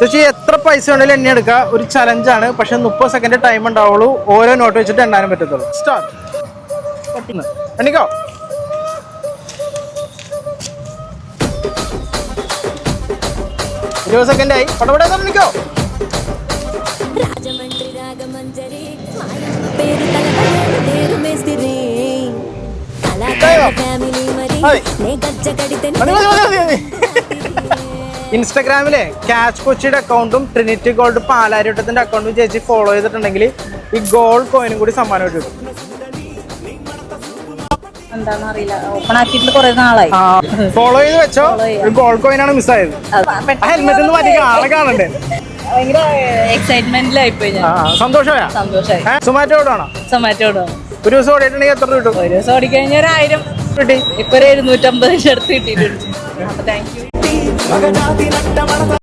ചേച്ചി എത്ര പൈസ ഉണ്ടെങ്കിലും എണ്ണി എടുക്കുക ഒരു ചലഞ്ചാണ് പക്ഷെ മുപ്പത് സെക്കൻഡ് ടൈം ഉണ്ടാവുള്ളൂ. ഓരോ നോട്ട് വെച്ചിട്ട് എണ്ണാനും പറ്റത്തുള്ളൂ. സ്റ്റാർട്ട് എണ്ണിക്കോ? ഇരുപത് സെക്കൻഡ് ആയി. പടപടെ എണ്ണിക്കോ? ഫാമിലി മരി ഗജ്ജ കടിത്തൻ ഇൻസ്റ്റഗ്രാമിലെ ക്യാച്ച് കൊച്ചിയുടെ അക്കൗണ്ടും ട്രിനിറ്റി ഗോൾഡ് പാലാരിവട്ടത്തിന്റെ അക്കൗണ്ടും ചേച്ചി ഫോളോ ചെയ്തിട്ടുണ്ടെങ്കിൽ ഈ ഗോൾഡ് കോയിനും കൂടി സമ്മാനമായിട്ട് കിട്ടും. എന്താണെന്ന് അറിയില്ല. ഓപ്പൺ ആക്കിയിട്ട് കുറെ നാളായി. ഫോളോ ചെയ്ത് വെച്ചോ. ഗോൾഡ് കോയിൻ ആണ് മിസ്സായത് ഹെൽമെറ്റ് ഒന്ന് ആളെ കാണണ്ടേ? ഭയങ്കര ഞാൻ. സന്തോഷമായ? സന്തോഷമായി. ഒരു ദിവസം ഓടിയിട്ടുണ്ടെങ്കിൽ എത്ര കിട്ടും? ഒരു ദിവസം ഓടിക്കഴിഞ്ഞാൽ ഒരു ആയിരം കിട്ടി. ഇപ്പൊ ഒരു എഴുന്നൂറ്റമ്പതിന്റെ അടുത്ത് കിട്ടിയിട്ടുണ്ട്. അപ്പൊ താങ്ക് യു